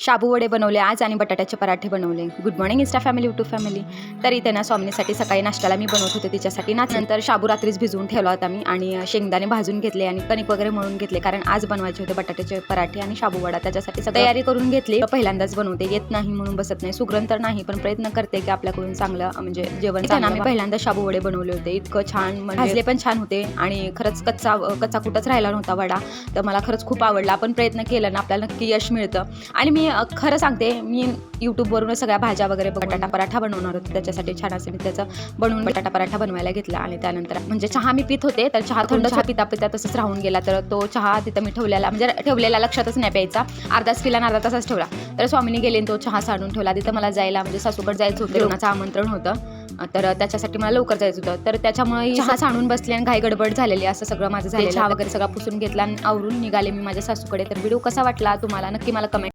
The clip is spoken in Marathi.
शाबू वडे बनवले आज आणि बटाट्याचे पराठे बनवले. Good morning insta family YouTube family तर इथे ना स्वामिनीसाठी सकाळी नाश्त्याला मी बनवत होते तिच्यासाठी. ना नंतर शाबू रात्रीच भिजवून ठेवला होता मी आणि शेंगदाणे भाजून घेतले आणि कणिक वगैरे मळून घेतले. कारण आज बनवायचे होते बटाट्याचे पराठे आणि शाबू वडा. त्याच्यासाठी तयारी करून घेतली. पहिल्यांदाच बनवते. येत नाही म्हणून बसत नाही. सुग्रण तर नाही पण प्रयत्न करते की आपल्याकडून चांगलं म्हणजे जेवण इथे ना मी पहिल्यांदा शाबू वडे बनवले होते. इतकं छान म्हणजे भाजले पण छान होते आणि खरंच कच्चा कच्चा कुठंच राहिला नव्हता वडा. तर मला खरंच खूप आवडला. आपण प्रयत्न केला ना आपल्याला नक्की यश मिळतं. आणि मी अ, खरं सांगते मी यूट्यूबवरूनच सगळ्या भाज्या वगैरे बटाटा पराठा बनवणार होते त्याच्यासाठी छान असं मी त्याचं बनवून बटाटा पराठा बनवायला घेतला आणि त्यानंतर म्हणजे चहा मी पित होते तर चहा थंड चहा पिता पिता तसंच राहून गेला तर तो चहा तिथं मी ठेवलेला म्हणजे ठेवलेला लक्षातच नाही प्यायचा अर्धाच पिला आणि अर्धा तासच ठेवला. तर स्वामीने गेले आणि तो चहा साडून ठेवला तिथं मला जायला म्हणजे सासूकडे जायचं होतं जेवणाचं आमंत्रण होतं तर त्याच्यासाठी मला लवकर जायचं होतं तर त्याच्यामुळे चहा सांडून बसली आणि घाई गडबड झालेली असं सगळं माझं झालं चहा वगैरे सगळा पुसून घेतला आणि आवरून निघाले मी माझ्या सासूकडे तर व्हिडिओ कसा वाटला तुम्हाला? नक्की मला कमेंट